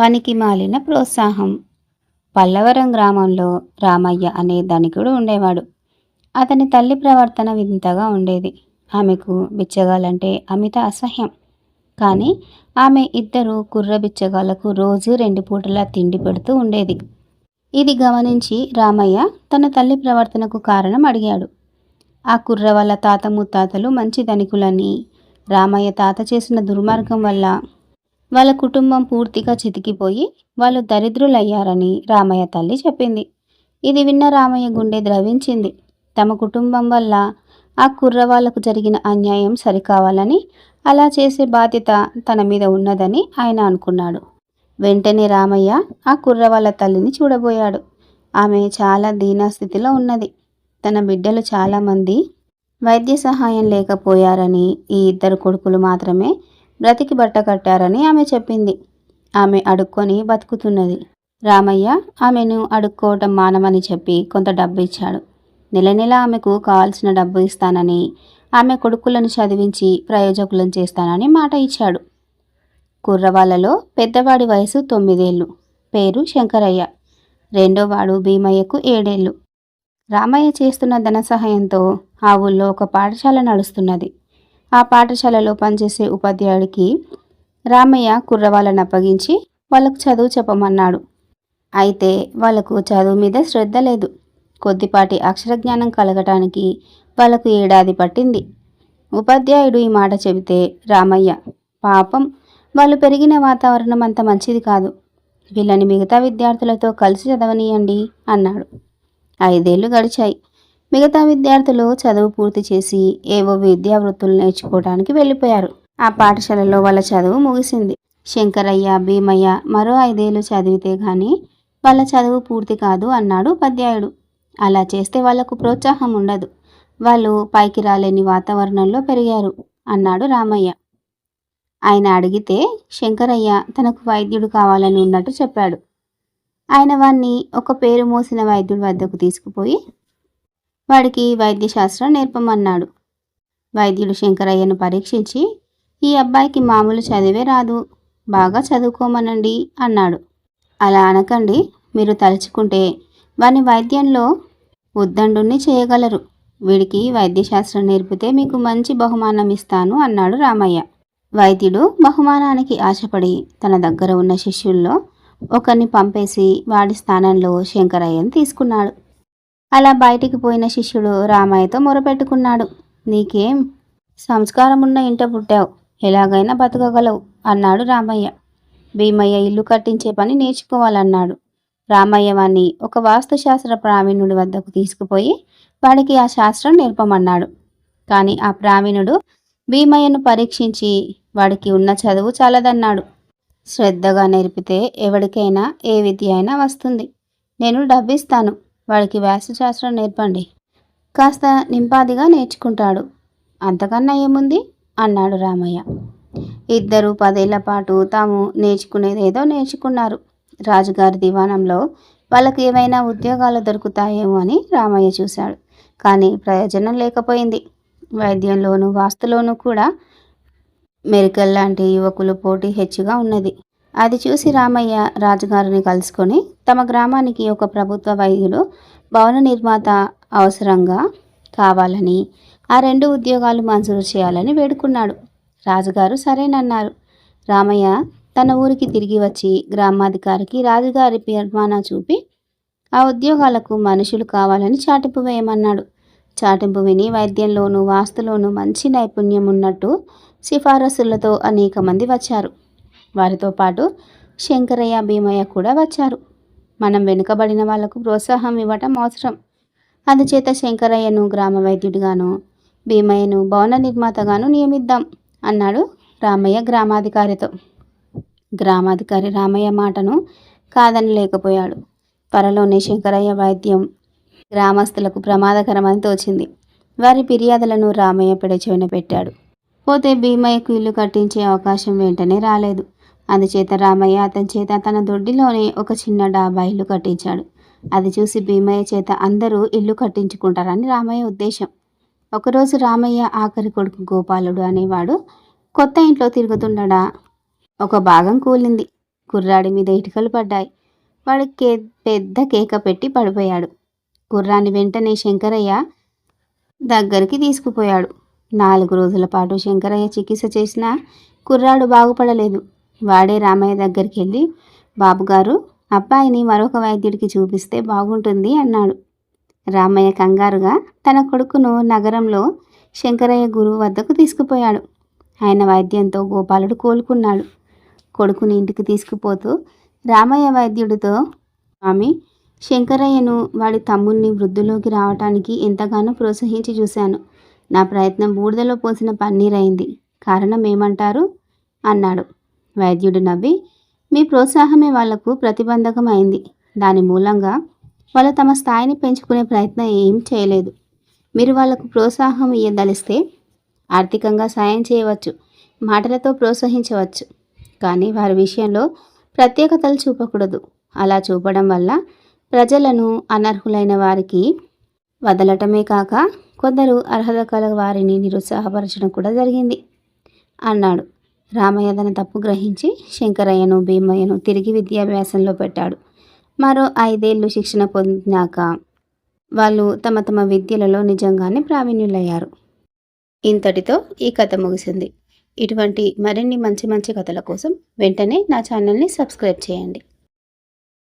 పనికి మాలిన ప్రోత్సాహం. పల్లవరం గ్రామంలో రామయ్య అనే ధనికుడు ఉండేవాడు. అతని తల్లి ప్రవర్తన వింతగా ఉండేది. ఆమెకు బిచ్చగాలంటే అమిత అసహ్యం. కానీ ఆమె ఇద్దరు కుర్ర బిచ్చగాలకు రోజు రెండు పూటలా తిండి పెడుతూ ఉండేది. ఇది గమనించి రామయ్య తన తల్లి ప్రవర్తనకు కారణం అడిగాడు. ఆ కుర్ర వాళ్ళ తాత ముత్తాతలు మంచి ధనికులని రామయ్య తాత చేసిన దుర్మార్గం వల్ల వాళ్ళ కుటుంబం పూర్తిగా చితికిపోయి వాళ్ళు దరిద్రులయ్యారని రామయ్య తల్లి చెప్పింది. ఇది విన్న రామయ్య గుండె ద్రవించింది. తమ కుటుంబం వల్ల ఆ కుర్రవాళ్ళకు జరిగిన అన్యాయం సరికావాలని అలా చేసే బాధ్యత తన మీద ఉన్నదని ఆయన అనుకున్నాడు. వెంటనే రామయ్య ఆ కుర్రవాళ్ళ తల్లిని చూడబోయాడు. ఆమె చాలా దీనాస్థితిలో ఉన్నది. తన బిడ్డలు చాలామంది వైద్య సహాయం లేకపోయారని ఈ ఇద్దరు కొడుకులు మాత్రమే బ్రతికి బట్ట కట్టారని ఆమె చెప్పింది. ఆమె అడుక్కొని బతుకుతున్నది. రామయ్య ఆమెను అడుక్కోవటం మానమని చెప్పి కొంత డబ్బు ఇచ్చాడు నెల నెల ఆమెకు కావాల్సిన డబ్బు ఇస్తానని ఆమె కొడుకులను చదివించి ప్రయోజకులను చేస్తానని మాట ఇచ్చాడు. కుర్రవాళ్ళలో పెద్దవాడి వయసు తొమ్మిదేళ్ళు. పేరు శంకరయ్య. రెండోవాడు భీమయ్యకు ఏడేళ్ళు. రామయ్య చేస్తున్న ధన సహాయంతో ఆ ఊళ్ళో ఒక పాఠశాల నడుస్తున్నది. ఆ పాఠశాలలో పనిచేసే ఉపాధ్యాయుడికి రామయ్య కుర్రవాళ్ళను అప్పగించి వాళ్ళకు చదువు చెప్పమన్నాడు. అయితే వాళ్ళకు చదువు మీద శ్రద్ధ లేదు. కొద్దిపాటి అక్షరజ్ఞానం కలగటానికి వాళ్ళకు ఏడాది పట్టింది. ఉపాధ్యాయుడు ఈ మాట చెబితే రామయ్య పాపం వాళ్ళు పెరిగిన వాతావరణం అంత మంచిది కాదు. వీళ్ళని మిగతా విద్యార్థులతో కలిసి చదవనీయండి అన్నాడు. ఐదేళ్ళు గడిచాయి. మిగతా విద్యార్థులు చదువు పూర్తి చేసి ఏవో విద్యా వృత్తులు నేర్చుకోవడానికి వెళ్ళిపోయారు. ఆ పాఠశాలలో వాళ్ళ చదువు ముగిసింది. శంకరయ్య భీమయ్య మరో ఐదేళ్ళు చదివితే గాని వాళ్ళ చదువు పూర్తి కాదు అన్నాడు ఉపాధ్యాయుడు. అలా చేస్తే వాళ్ళకు ప్రోత్సాహం ఉండదు. వాళ్ళు పైకి రాలేని వాతావరణంలో పెరిగారు అన్నాడు రామయ్య. ఆయన అడిగితే శంకరయ్య తనకు వైద్యుడు కావాలని ఉన్నట్టు చెప్పాడు. ఆయన వాణ్ణి ఒక పేరు మోసిన వైద్యుడి వద్దకు తీసుకుపోయి వాడికి వైద్యశాస్త్రం నేర్పమన్నాడు. వైద్యుడు శంకరయ్యను పరీక్షించి ఈ అబ్బాయికి మామూలు చదివే రాదు బాగా చదువుకోమనండి అన్నాడు. అలా అనకండి మీరు తలుచుకుంటే వాని వైద్యంలో ఉద్దండుని చేయగలరు. వీడికి వైద్యశాస్త్రం నేర్పితే మీకు మంచి బహుమానం ఇస్తాను అన్నాడు రామయ్య. వైద్యుడు బహుమానానికి ఆశపడి తన దగ్గర ఉన్న శిష్యుల్లో ఒకరిని పంపేసి వాడి స్థానంలో శంకరయ్యను తీసుకున్నాడు. అలా బయటికి పోయిన శిష్యుడు రామయ్యతో మొరపెట్టుకున్నాడు. నీకేం? సంస్కారం ఉన్న ఇంట పుట్టావు. ఎలాగైనా బతకగలవు అన్నాడు రామయ్య. భీమయ్య ఇల్లు కట్టించే పని నేర్చుకోవాలన్నాడు. రామయ్య వాణ్ణి ఒక వాస్తుశాస్త్ర ప్రావీణుడి వద్దకు తీసుకుపోయి వాడికి ఆ శాస్త్రం నేర్పమన్నాడు. కానీ ఆ ప్రావీణుడు భీమయ్యను పరీక్షించి వాడికి ఉన్న చదువు చాలదన్నాడు. శ్రద్ధగా నేర్పితే ఎవరికైనా ఏ విద్య అయినా వస్తుంది. నేను డబ్బిస్తాను. వాడికి శాస్త్రం నేర్పండి. కాస్త నింపాదిగా నేర్చుకుంటాడు. అంతకన్నా ఏముంది? అన్నాడు రామయ్య. ఇద్దరు పదేళ్ళ పాటు తాము నేర్చుకునేదేదో నేర్చుకున్నారు. రాజుగారి దివాణంలో వాళ్ళకి ఏమైనా ఉద్యోగాలు దొరుకుతాయేమో అని రామయ్య చూశాడు. కానీ ప్రయోజనం లేకపోయింది. వైద్యంలోనూ వాస్తులోనూ కూడా మెరికల్ లాంటి యువకులు పోటీ హెచ్చుగా ఉన్నది. అది చూసి రామయ్య రాజుగారిని కలుసుకొని తమ గ్రామానికి ఒక ప్రభుత్వ వైద్యుడు భవన నిర్మాత అవసరంగా కావాలని ఆ రెండు ఉద్యోగాలు మంజూరు చేయాలని వేడుకున్నాడు. రాజుగారు సరేనన్నారు. రామయ్య తన ఊరికి తిరిగి వచ్చి గ్రామాధికారికి రాజుగారి నిర్మాణ చూపి ఆ ఉద్యోగాలకు మనుషులు కావాలని చాటింపు వేయమన్నాడు. చాటింపు విని వైద్యంలోనూ వాస్తులోనూ మంచి నైపుణ్యం ఉన్నట్టు సిఫారసులతో అనేక మంది వచ్చారు. వారితో పాటు శంకరయ్య భీమయ్య కూడా వచ్చారు. మనం వెనుకబడిన వాళ్ళకు ప్రోత్సాహం ఇవ్వటం అవసరం. అందుచేత శంకరయ్యను గ్రామ వైద్యుడిగాను భీమయ్యను భవన నిర్మాతగాను నియమిద్దాం అన్నాడు రామయ్య గ్రామాధికారితో. గ్రామాధికారి రామయ్య మాటను కాదని లేకపోయాడు త్వరలోనే శంకరయ్య వైద్యం గ్రామస్తులకు ప్రమాదకరమని తోచింది. వారి ఫిర్యాదులను రామయ్య పెడచెవిన పెట్టాడు. పోతే భీమయ్యకు ఇల్లు కట్టించే అవకాశం వెంటనే రాలేదు. అందుచేత రామయ్య అతని చేత తన దొడ్డిలోనే ఒక చిన్న డాబా ఇల్లు కట్టించాడు. అది చూసి భీమయ్య చేత అందరూ ఇల్లు కట్టించుకుంటారని రామయ్య ఉద్దేశం. ఒకరోజు రామయ్య ఆఖరి కొడుకు గోపాలుడు అనేవాడు కొత్త ఇంట్లో తిరుగుతుండడా? ఒక భాగం కూలింది. కుర్రాడి మీద ఇటుకలు పడ్డాయి. వాడు కే పెద్ద కేక పెట్టి పడిపోయాడు. కుర్రాన్ని వెంటనే శంకరయ్య దగ్గరికి తీసుకుపోయాడు. నాలుగు రోజుల పాటు శంకరయ్య చికిత్స చేసినా కుర్రాడు బాగుపడలేదు. వాడే రామయ్య దగ్గరికి వెళ్ళి బాబుగారు అబ్బాయిని మరొక వైద్యుడికి చూపిస్తే బాగుంటుంది అన్నాడు. రామయ్య కంగారుగా తన కొడుకును నగరంలో శంకరయ్య గురువు వద్దకు తీసుకుపోయాడు. ఆయన వైద్యంతో గోపాలుడు కోలుకున్నాడు. కొడుకుని ఇంటికి తీసుకుపోతూ రామయ్య వైద్యుడితో స్వామి శంకరయ్యను వాడి తమ్ముణ్ణి వృద్ధిలోకి రావటానికి ఎంతగానో ప్రోత్సహించి చూశాను. నా ప్రయత్నం బూడిదలో పోసిన పన్నీర్ అయింది కారణం ఏమంటారు? అన్నాడు. వైద్యుడు నవ్వి మీ ప్రోత్సాహమే వాళ్ళకు ప్రతిబంధకం అయింది దాని మూలంగా వాళ్ళు తమ స్థాయిని పెంచుకునే ప్రయత్నం ఏం చేయలేదు. మీరు వాళ్ళకు ప్రోత్సాహం ఇయ్యదలిస్తే ఆర్థికంగా సాయం చేయవచ్చు మాటలతో ప్రోత్సహించవచ్చు. కానీ వారి విషయంలో ప్రత్యేకతలు చూపకూడదు. అలా చూపడం వల్ల ప్రజలను అనర్హులైన వారికి వదలటమే కాక కొందరు అర్హత కల వారిని నిరుత్సాహపరచడం కూడా జరిగింది అన్నాడు. రామయ్య తన తప్పు గ్రహించి శంకరయ్యను భీమయ్యను తిరిగి విద్యాభ్యాసంలో పెట్టాడు. మరో ఐదేళ్ళు శిక్షణ పొందినాక వాళ్ళు తమ తమ విద్యలలో నిజంగానే ప్రావీణ్యులయ్యారు. ఇంతటితో ఈ కథ ముగిసింది. ఇటువంటి మరిన్ని మంచి మంచి కథల కోసం వెంటనే నా ఛానల్ని సబ్స్క్రైబ్ చేయండి.